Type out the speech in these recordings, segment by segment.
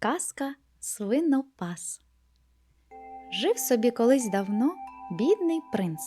Казка Свинопас. Жив собі колись давно бідний принц.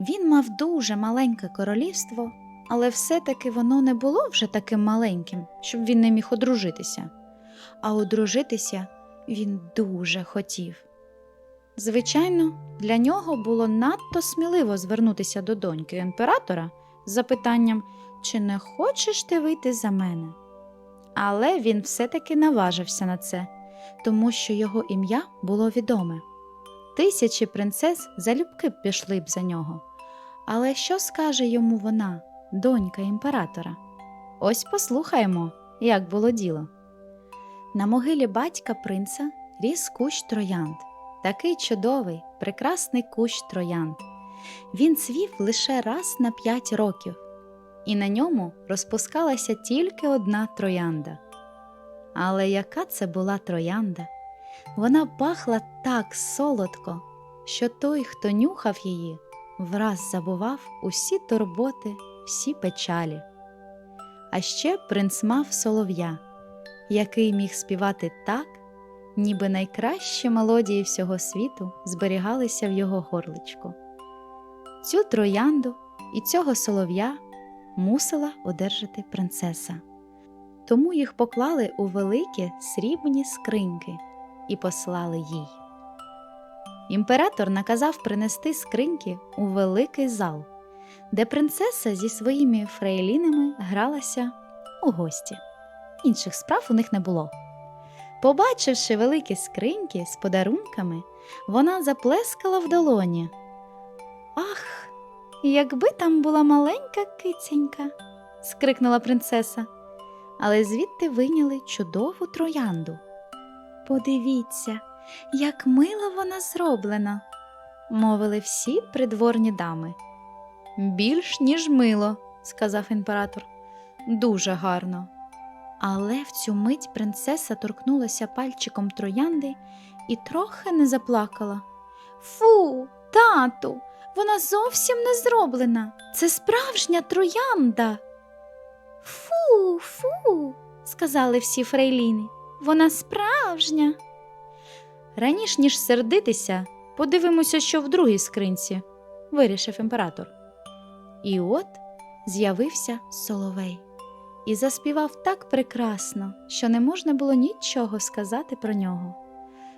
Він мав дуже маленьке королівство, але все-таки воно не було вже таким маленьким, щоб він не міг одружитися. А одружитися він дуже хотів. Звичайно, для нього було надто сміливо звернутися до доньки імператора з запитанням, чи не хочеш ти вийти за мене? Але він все-таки наважився на це, тому що його ім'я було відоме. Тисячі принцес залюбки б пішли б за нього. Але що скаже йому вона, донька імператора? Ось послухаємо, як було діло. На могилі батька принца ріс кущ троянд, такий чудовий, прекрасний кущ троянд. Він цвів лише раз на п'ять років, і на ньому розпускалася тільки одна троянда. Але яка це була троянда? Вона пахла так солодко, що той, хто нюхав її, враз забував усі турботи, всі печалі. А ще принц мав солов'я, який міг співати так, ніби найкращі мелодії всього світу зберігалися в його горличку. Цю троянду і цього солов'я мусила одержати принцеса. Тому їх поклали у великі срібні скриньки і послали їй. Імператор наказав принести скриньки у великий зал, де принцеса зі своїми фрейлінами гралася у гості. Інших справ у них не було. Побачивши великі скриньки з подарунками, вона заплескала в долоні. Ах, якби там була маленька киценька, скрикнула принцеса, але звідти вийняли чудову троянду. Подивіться, як мило вона зроблена, мовили всі придворні дами. Більш ніж мило, сказав імператор. Дуже гарно. Але в цю мить принцеса торкнулася пальчиком троянди і трохи не заплакала. Фу, тату, вона зовсім не зроблена. Це справжня троянда. Фу, фу, сказали всі фрейліни. Вона справжня. Раніш ніж сердитися, подивимося, що в другій скринці, вирішив імператор. І от з'явився соловей і заспівав так прекрасно, що не можна було нічого сказати про нього.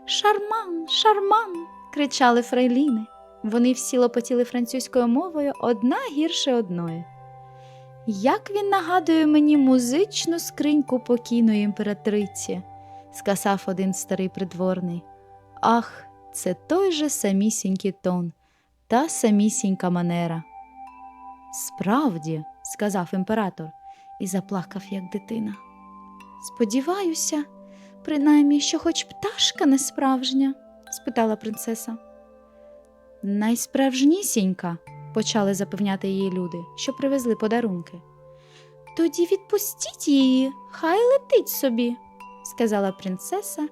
Шарман, шарман. кричали фрейліни. Вони всі лопотіли французькою мовою одна гірше одної. Як він нагадує мені музичну скриньку покійної імператриці, сказав один старий придворний. Ах, це той же самісінький тон, та самісінька манера. Справді, сказав імператор і заплакав, як дитина. Сподіваюся, принаймні, що хоч пташка не справжня? спитала принцеса. Найсправжнісінька, почали запевняти її люди, що привезли подарунки. Тоді відпустіть її, хай летить собі, сказала принцеса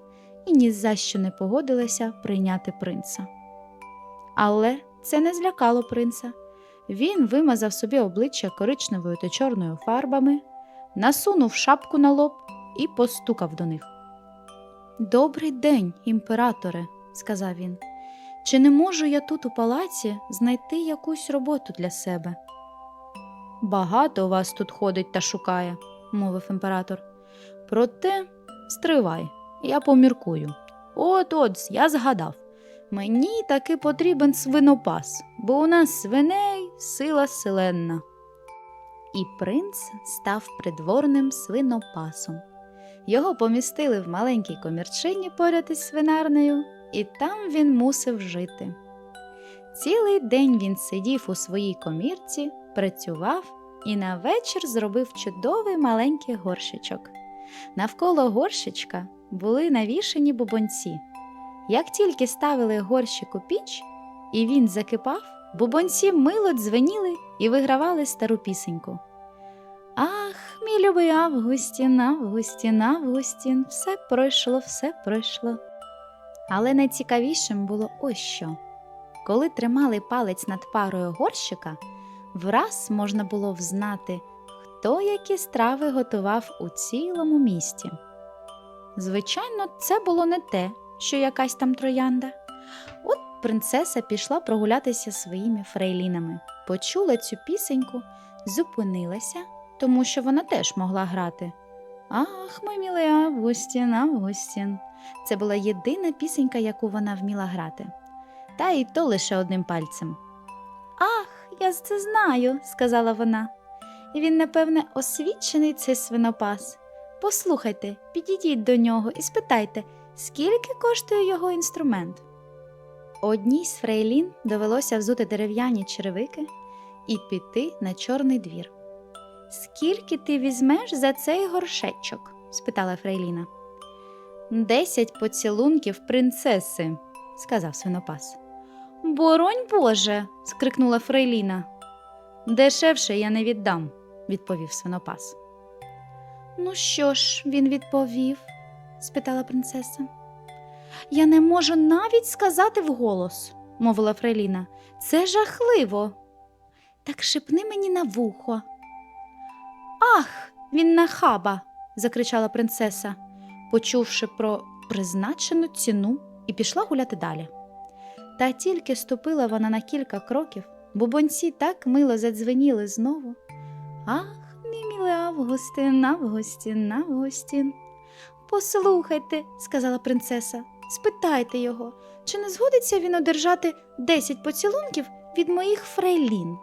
і ні за що не погодилася прийняти принца. Але це не злякало принца. Він вимазав собі обличчя коричневою та чорною фарбами, насунув шапку на лоб і постукав до них. Добрий день, імператоре, сказав він. Чи не можу я тут у палаці знайти якусь роботу для себе? Багато вас тут ходить та шукає, мовив імператор. Проте стривай, я поміркую. От от я згадав. Мені таки потрібен свинопас, бо у нас свиней сила селенна. І принц став придворним свинопасом. Його помістили в маленькій комірчині поряд із свинарнею, і там він мусив жити. Цілий день він сидів у своїй комірці, працював і на вечір зробив чудовий маленький горщичок. Навколо горщичка були навішані бубонці. Як тільки ставили горщик у піч, і він закипав, бубонці мило дзвеніли і вигравали стару пісеньку. Ах, мій любий Августін, Августін, Августін, все пройшло, все пройшло. Але найцікавішим було ось що. Коли тримали палець над парою горщика, враз можна було взнати, хто які страви готував у цілому місті. Звичайно, це було не те, що якась там троянда. От принцеса пішла прогулятися своїми фрейлінами, почула цю пісеньку, зупинилася, тому що вона теж могла грати. Ах, мой милий Августін, Августін. Це була єдина пісенька, яку вона вміла грати. Та й то лише одним пальцем. Ах, я це знаю, сказала вона. Він, напевне, освічений цей свинопас. Послухайте, підійдіть до нього і спитайте, скільки коштує його інструмент. Одній з фрейлін довелося взути дерев'яні черевики і піти на чорний двір. Скільки ти візьмеш за цей горшечок? спитала Фрейліна. Десять поцілунків принцеси, сказав свинопас. Боронь Боже. скрикнула Фрейліна. Дешевше я не віддам, відповів свинопас. Ну що ж, він відповів? спитала принцеса. Я не можу навіть сказати вголос, мовила Фрейліна. Це жахливо. Так шепни мені на вухо. Ах, він нахаба. закричала принцеса, почувши про призначену ціну, і пішла гуляти далі. Та тільки ступила вона на кілька кроків, бубонці так мило задзвеніли знову. Ах, мій милий Августин, Августін, Августін. Послухайте, сказала принцеса, спитайте його, чи не згодиться він одержати десять поцілунків від моїх фрейлін.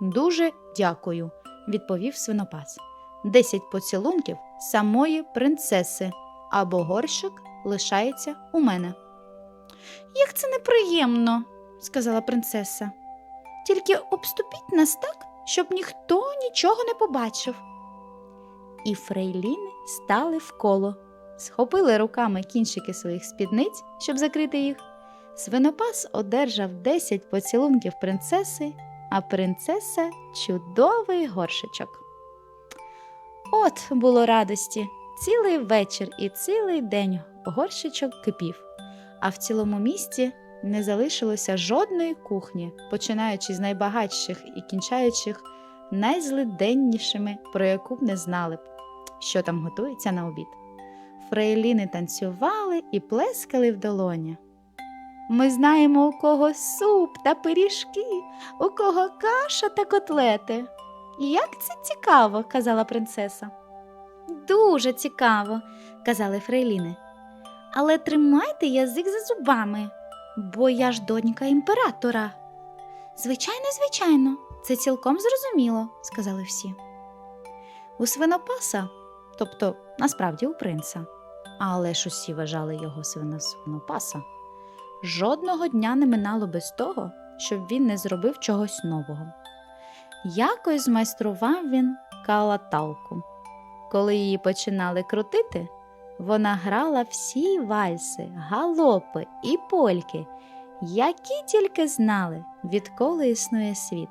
Дуже дякую, відповів свинопас. Десять поцілунків самої принцеси, або горщик лишається у мене. Як це неприємно, сказала принцеса. Тільки обступіть нас так, щоб ніхто нічого не побачив. І фрейліни стали в коло, схопили руками кінчики своїх спідниць, щоб закрити їх. Свинопас одержав десять поцілунків принцеси, а принцеса чудовий горшичок. От було радості цілий вечір і цілий день горщичок кипів, а в цілому місті не залишилося жодної кухні, починаючи з найбагатших і кінчаючи найзлиденнішими, про яку б не знали б, що там готується на обід. Фрейліни танцювали і плескали в долоні. Ми знаємо, у кого суп та пиріжки, у кого каша та котлети. Як це цікаво, казала принцеса. Дуже цікаво, казали фрейліни. Але тримайте язик за зубами, бо я ж донька імператора. Звичайно, звичайно, це цілком зрозуміло, сказали всі. У свинопаса, тобто насправді у принца, але ж усі вважали його свино свинопаса, жодного дня не минало без того, щоб він не зробив чогось нового. Якось змайстрував він калаталку. Коли її починали крутити, вона грала всі вальси, галопи і польки, які тільки знали, відколи існує світ.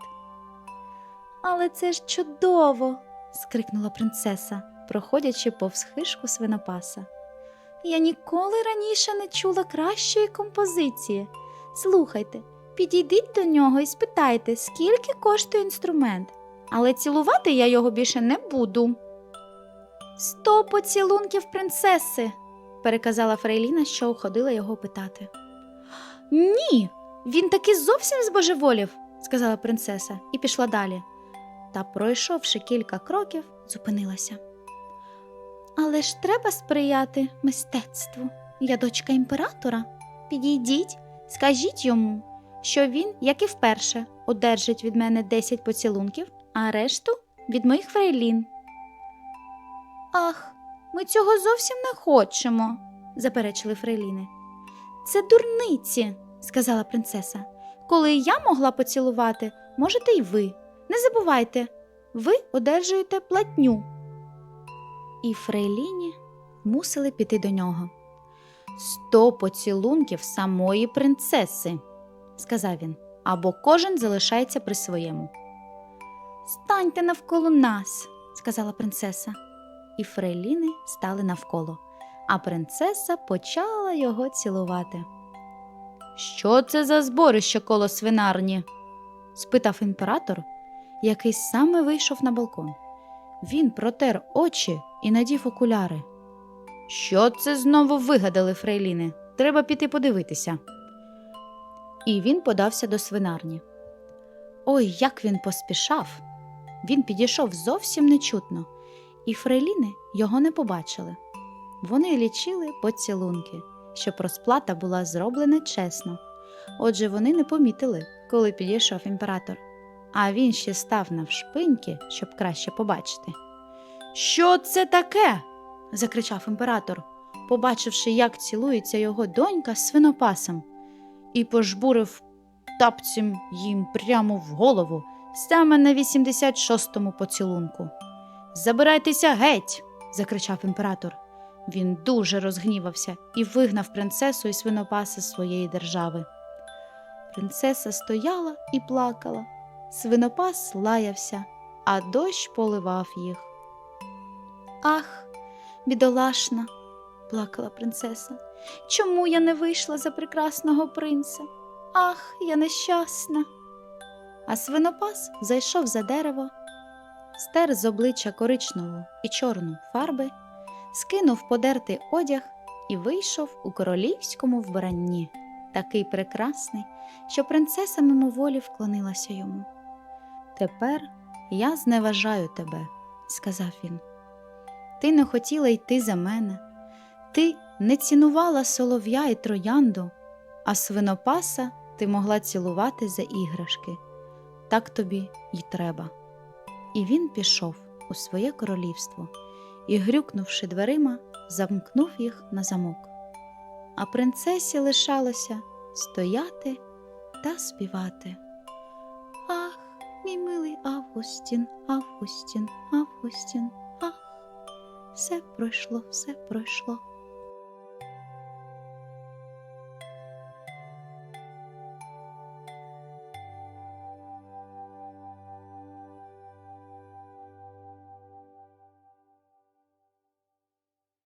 Але це ж чудово. скрикнула принцеса, проходячи повз хишку свинопаса. Я ніколи раніше не чула кращої композиції. Слухайте, підійдіть до нього і спитайте, скільки коштує інструмент, але цілувати я його більше не буду. Сто поцілунків принцеси, переказала Фрейліна, що уходила його питати. Ні, він таки зовсім збожеволів, сказала принцеса і пішла далі. Та, пройшовши кілька кроків, зупинилася. Але ж треба сприяти мистецтву. Я дочка імператора. Підійдіть, скажіть йому, що він, як і вперше, одержить від мене десять поцілунків, а решту від моїх фрейлін. Ах, ми цього зовсім не хочемо, заперечили фрейліни. Це дурниці, сказала принцеса. Коли я могла поцілувати, можете й ви. Не забувайте, ви одержуєте платню. І фрейліні мусили піти до нього. Сто поцілунків самої принцеси, сказав він, або кожен залишається при своєму. Станьте навколо нас, сказала принцеса. І фрейліни стали навколо, а принцеса почала його цілувати. Що це за зборище коло свинарні? спитав імператор, який саме вийшов на балкон. Він протер очі і надів окуляри. Що це знову вигадали фрейліни? Треба піти подивитися. І він подався до свинарні. Ой, як він поспішав! Він підійшов зовсім нечутно, і фрейліни його не побачили. Вони лічили поцілунки, щоб розплата була зроблена чесно. Отже, вони не помітили, коли підійшов імператор, а він ще став навшпиньки, щоб краще побачити. Що це таке? закричав імператор, побачивши, як цілується його донька з свинопасом, і пожбурив тапцем їм прямо в голову, саме на 86-му поцілунку. Забирайтеся геть. закричав імператор. Він дуже розгнівався і вигнав принцесу і свинопаса з своєї держави. Принцеса стояла і плакала, свинопас лаявся, а дощ поливав їх. Ах, бідолашна, плакала принцеса. Чому я не вийшла за прекрасного принца? Ах, я нещасна. А свинопас зайшов за дерево, стер з обличчя коричневу і чорну фарби, скинув подертий одяг і вийшов у королівському вбранні, такий прекрасний, що принцеса мимоволі вклонилася йому. Тепер я зневажаю тебе, сказав він. Ти не хотіла йти за мене, ти не цінувала солов'я і троянду, а свинопаса ти могла цілувати за іграшки. Так тобі й треба. І він пішов у своє королівство і, грюкнувши дверима, замкнув їх на замок. А принцесі лишалося стояти та співати. Ах, мій милий Августін, Августін, Августін, ах, все пройшло, все пройшло.